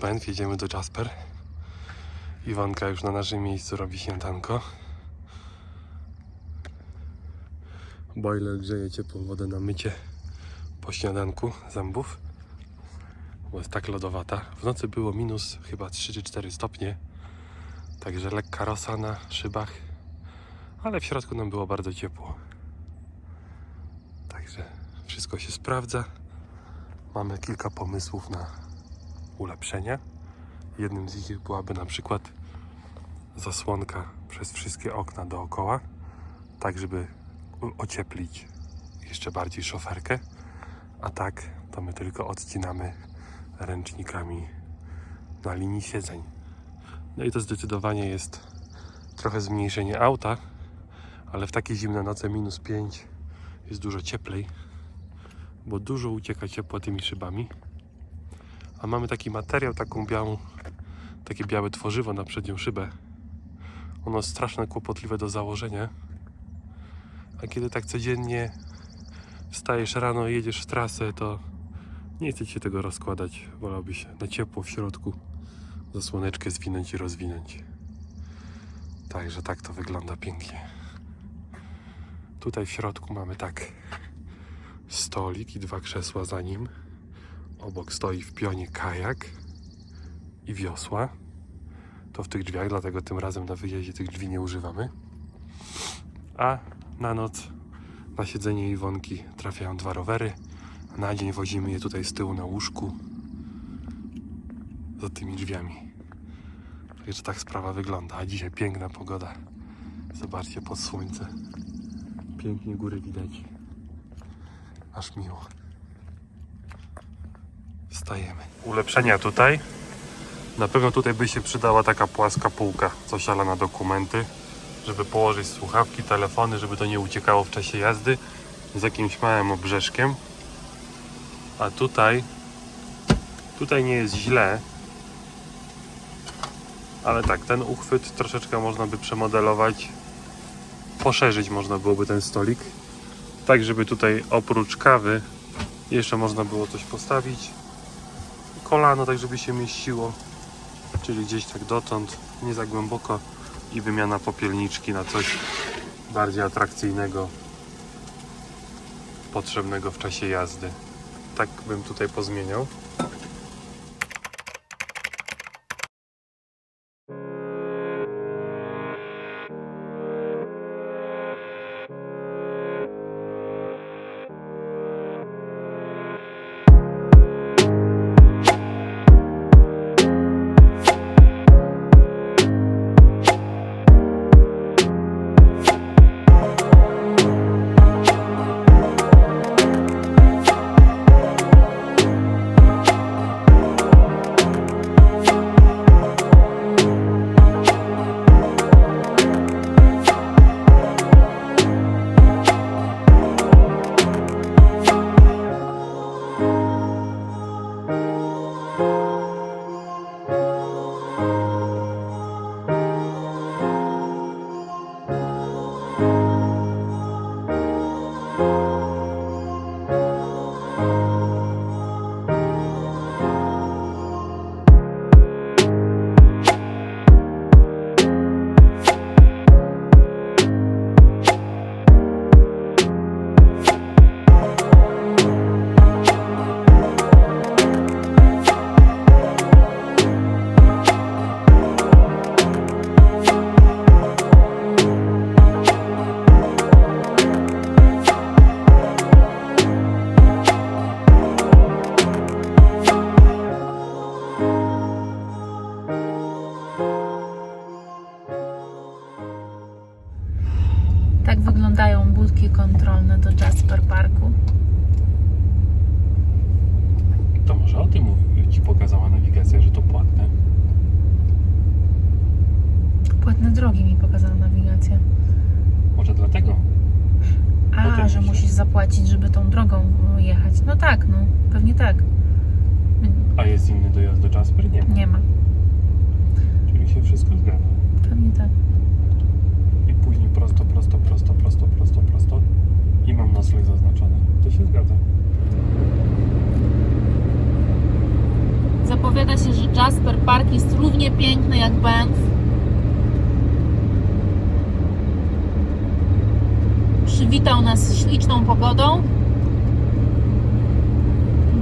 Banff, jedziemy do Jasper. Iwanka już na naszym miejscu robi śniadanko. Boiler grzeje ciepłą wodę na mycie po śniadanku zębów. Bo jest tak lodowata. W nocy było minus chyba 3 czy 4 stopnie. Także lekka rosa na szybach. Ale w środku nam było bardzo ciepło. Także wszystko się sprawdza. Mamy kilka pomysłów na ulepszenia. Jednym z nich byłaby na przykład zasłonka przez wszystkie okna dookoła, tak żeby ocieplić jeszcze bardziej szoferkę. A tak to my tylko odcinamy ręcznikami na linii siedzeń. No i to zdecydowanie jest trochę zmniejszenie auta, ale w takie zimne noce minus 5 jest dużo cieplej, bo dużo ucieka ciepła tymi szybami. A mamy taki materiał, taką białą, takie białe tworzywo na przednią szybę. Ono jest strasznie kłopotliwe do założenia. A kiedy tak codziennie wstajesz rano i jedziesz w trasę, to nie chce się tego rozkładać. Wolałbyś na ciepło w środku zasłoneczkę zwinąć i rozwinąć. Także tak to wygląda pięknie. Tutaj w środku mamy tak stolik i dwa krzesła za nim. Obok stoi w pionie kajak i wiosła. To w tych drzwiach, dlatego tym razem na wyjeździe tych drzwi nie używamy. A na noc na siedzenie Iwonki trafiają dwa rowery, na dzień wozimy je tutaj z tyłu na łóżku za tymi drzwiami. Także tak sprawa wygląda. A dzisiaj piękna pogoda. Zobaczcie pod słońce. Pięknie góry widać. Aż miło. Wstajemy. Ulepszenia tutaj. Na pewno tutaj by się przydała taka płaska półka, coś ala na dokumenty, żeby położyć słuchawki, telefony, żeby to nie uciekało w czasie jazdy z jakimś małym obrzeżkiem. A tutaj, tutaj nie jest źle, ale tak, ten uchwyt troszeczkę można by przemodelować, poszerzyć można byłoby ten stolik, tak żeby tutaj oprócz kawy jeszcze można było coś postawić kolano, tak żeby się mieściło, czyli gdzieś tak dotąd, nie za głęboko i wymiana popielniczki na coś bardziej atrakcyjnego, potrzebnego w czasie jazdy. Tak bym tutaj pozmieniał. Tak wyglądają budki kontrolne do Jasper Parku. To może o tym Ci pokazała nawigacja, że to płatne. Płatne drogi mi pokazała nawigacja. Może dlatego? A, Potem że myślę. musisz zapłacić, żeby tą drogą jechać. No tak, no, pewnie tak. A jest inny dojazd do Jasper? Nie ma. Nie ma. Czyli się wszystko zgadza. Pewnie tak. Prosto, prosto, prosto, prosto, prosto, prosto. I mam nocleg zaznaczony. To się zgadza. Zapowiedź równie piękny jak Banff. Przywitał nas śliczną pogodą,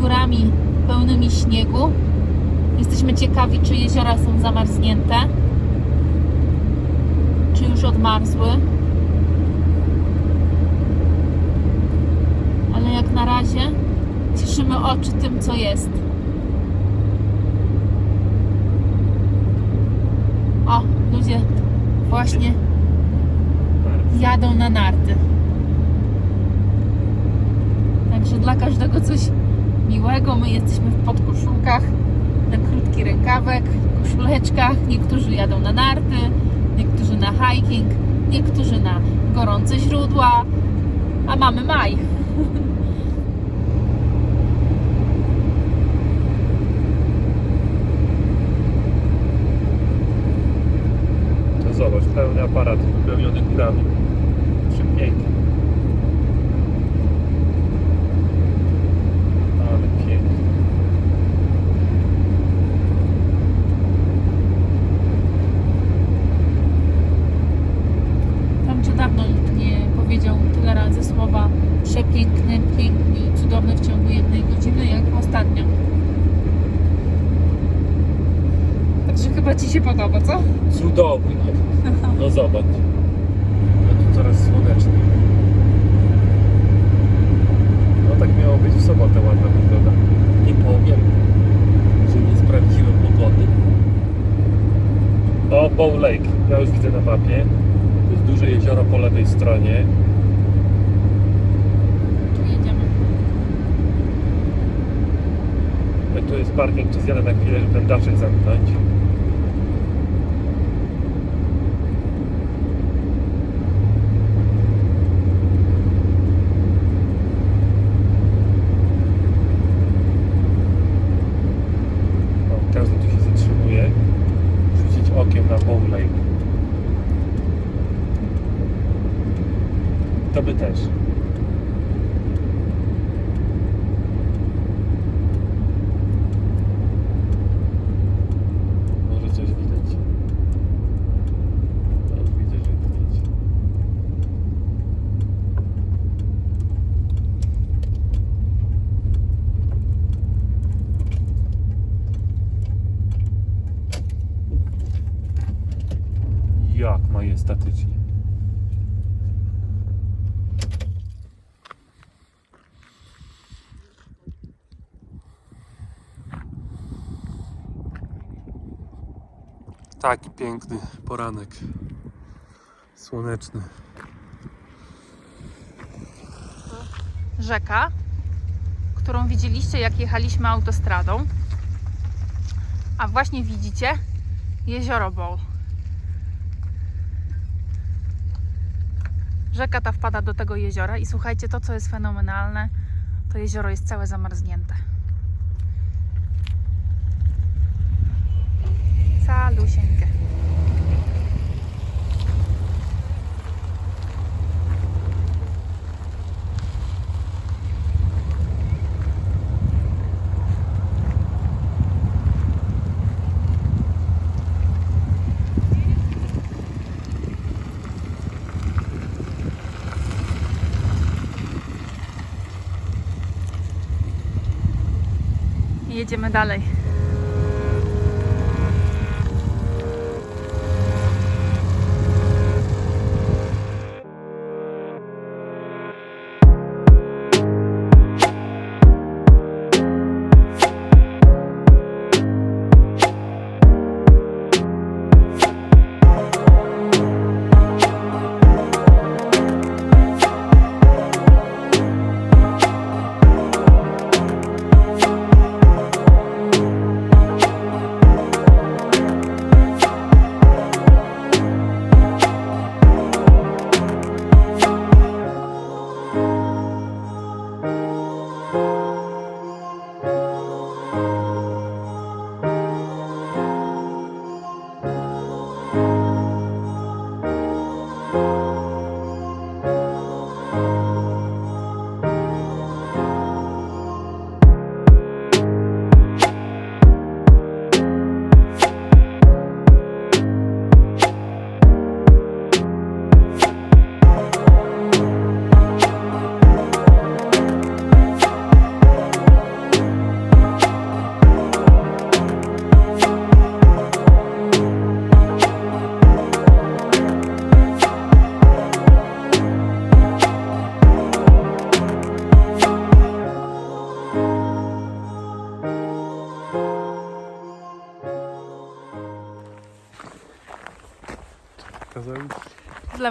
górami pełnymi śniegu. Jesteśmy ciekawi, czy jeziora są zamarznięte, już odmarzły. Ale jak na razie cieszymy oczy tym, co jest. O, ludzie właśnie jadą na narty. Także dla każdego coś miłego. My jesteśmy w podkoszulkach, na krótki rękawek, koszuleczkach. Niektórzy jadą na narty, niektórzy na hiking, niektórzy na gorące źródła, a mamy maj. Zobacz, pełny aparat wypełniony górami. Przepięknie. Ale pięknie. Tam czy dawno nie powiedział tyle razy słowa przepiękny, piękny i cudowny w ciągu jednej godziny, jak ostatnio. Także chyba Ci się podoba, co? Cudownie. No zobacz. No tu coraz słoneczniej. No tak miało być w sobotę ładna pogoda. Nie powiem, że nie sprawdziłem pogody. O, Bow Lake. Ja już widzę na mapie. To jest duże jezioro po lewej stronie. Tu jedziemy. No Tu jest parking, tu zjadę na chwilę, żeby ten daszek zamknąć. O, każdy tu się zatrzymuje. Bow Lake. To by też. Może coś widać. No, widzę, że widać. Majestatycznie. Taki piękny poranek. Słoneczny. Rzeka, którą widzieliście, jak jechaliśmy autostradą. A właśnie widzicie jezioro Bowl. Rzeka ta wpada do tego jeziora i słuchajcie, to co jest fenomenalne, to jezioro jest całe zamarznięte. Calusieńkie. I Jedziemy dalej.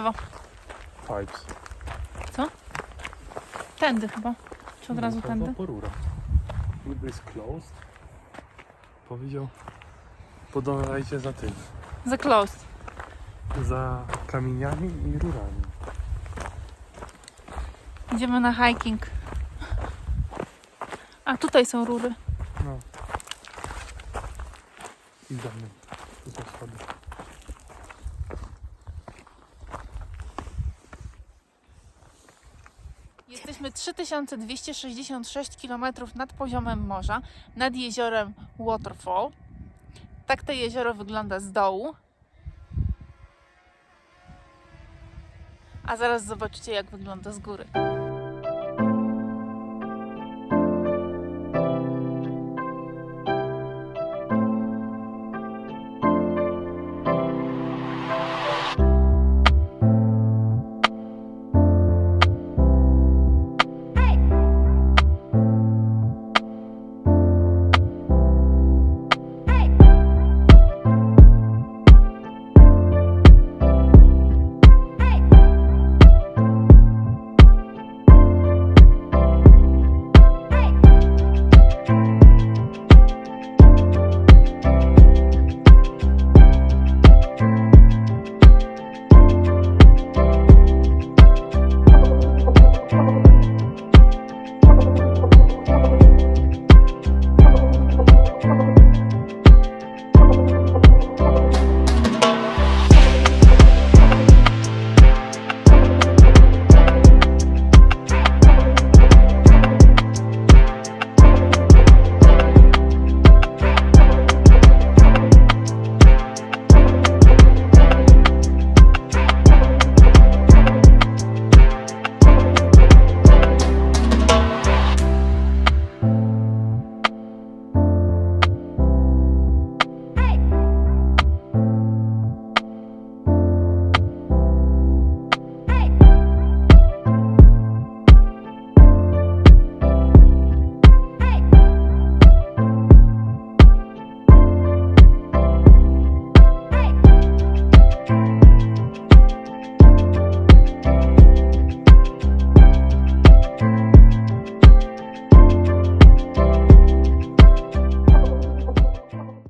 Lewo. Pipes. Tędy chyba. Czy od razu tędy? po rurach. Wood is closed. Powiedział, podążajcie za tym. Za closed. Za kamieniami i rurami. Idziemy na hiking. A tutaj są rury. No. I za mną. Są schody. Jesteśmy 3266 km nad poziomem morza, nad jeziorem Waterfall. Tak to jezioro wygląda z dołu. A zaraz zobaczycie, jak wygląda z góry.